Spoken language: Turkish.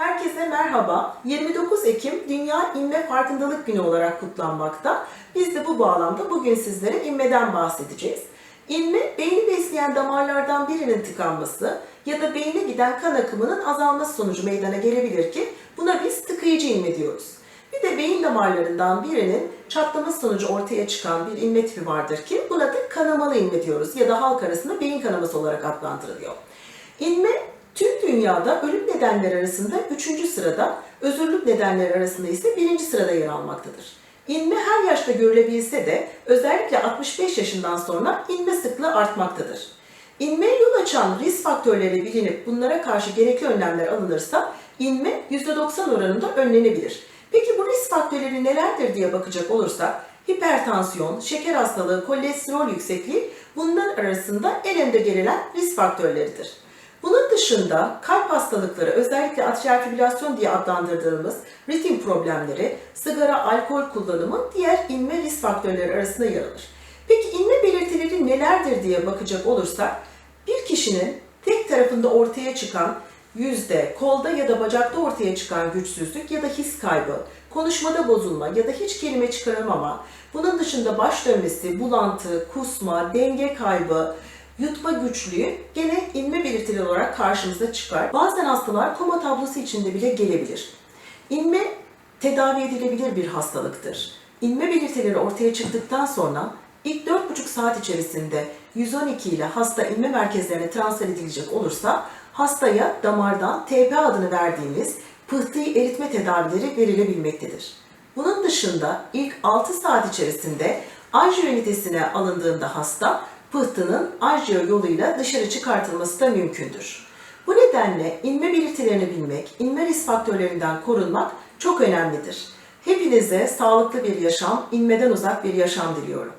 Herkese merhaba. 29 Ekim Dünya İnme Farkındalık Günü olarak kutlanmakta. Biz de bu bağlamda bugün sizlere inmeden bahsedeceğiz. İnme, beyni besleyen damarlardan birinin tıkanması ya da beyne giden kan akımının azalması sonucu meydana gelebilir ki buna biz tıkayıcı inme diyoruz. Bir de beyin damarlarından birinin çatlaması sonucu ortaya çıkan bir inme tipi vardır ki buna da kanamalı inme diyoruz ya da halk arasında beyin kanaması olarak adlandırılıyor. İnme tüm dünyada ölüm nedenleri arasında 3. sırada, özürlük nedenleri arasında ise 1. sırada yer almaktadır. İnme her yaşta görülebilse de özellikle 65 yaşından sonra inme sıklığı artmaktadır. İnmeye yol açan risk faktörleri bilinip bunlara karşı gerekli önlemler alınırsa inme %90 oranında önlenebilir. Peki bu risk faktörleri nelerdir diye bakacak olursak hipertansiyon, şeker hastalığı, kolesterol yüksekliği bunlar arasında en önde gelen risk faktörleridir. Dışında kalp hastalıkları, özellikle atrial fibrilasyon diye adlandırdığımız ritim problemleri, sigara, alkol kullanımı diğer inme risk faktörleri arasında yer alır. Peki inme belirtileri nelerdir diye bakacak olursak, bir kişinin tek tarafında ortaya çıkan yüzde, kolda ya da bacakta ortaya çıkan güçsüzlük ya da his kaybı, konuşmada bozulma ya da hiç kelime çıkaramama, bunun dışında baş dönmesi, bulantı, kusma, denge kaybı, yutma güçlüğü gene inme belirtileri olarak karşımıza çıkar. Bazen hastalar koma tablosu içinde bile gelebilir. İnme tedavi edilebilir bir hastalıktır. İnme belirtileri ortaya çıktıktan sonra ilk 4,5 saat içerisinde 112 ile hasta inme merkezlerine transfer edilecek olursa hastaya damardan TP adını verdiğimiz pıhtıyı eritme tedavileri verilebilmektedir. Bunun dışında ilk 6 saat içerisinde anjiyo ünitesine alındığında hasta pıhtının anjiyo yoluyla dışarı çıkartılması da mümkündür. Bu nedenle inme belirtilerini bilmek, inme risk faktörlerinden korunmak çok önemlidir. Hepinize sağlıklı bir yaşam, inmeden uzak bir yaşam diliyorum.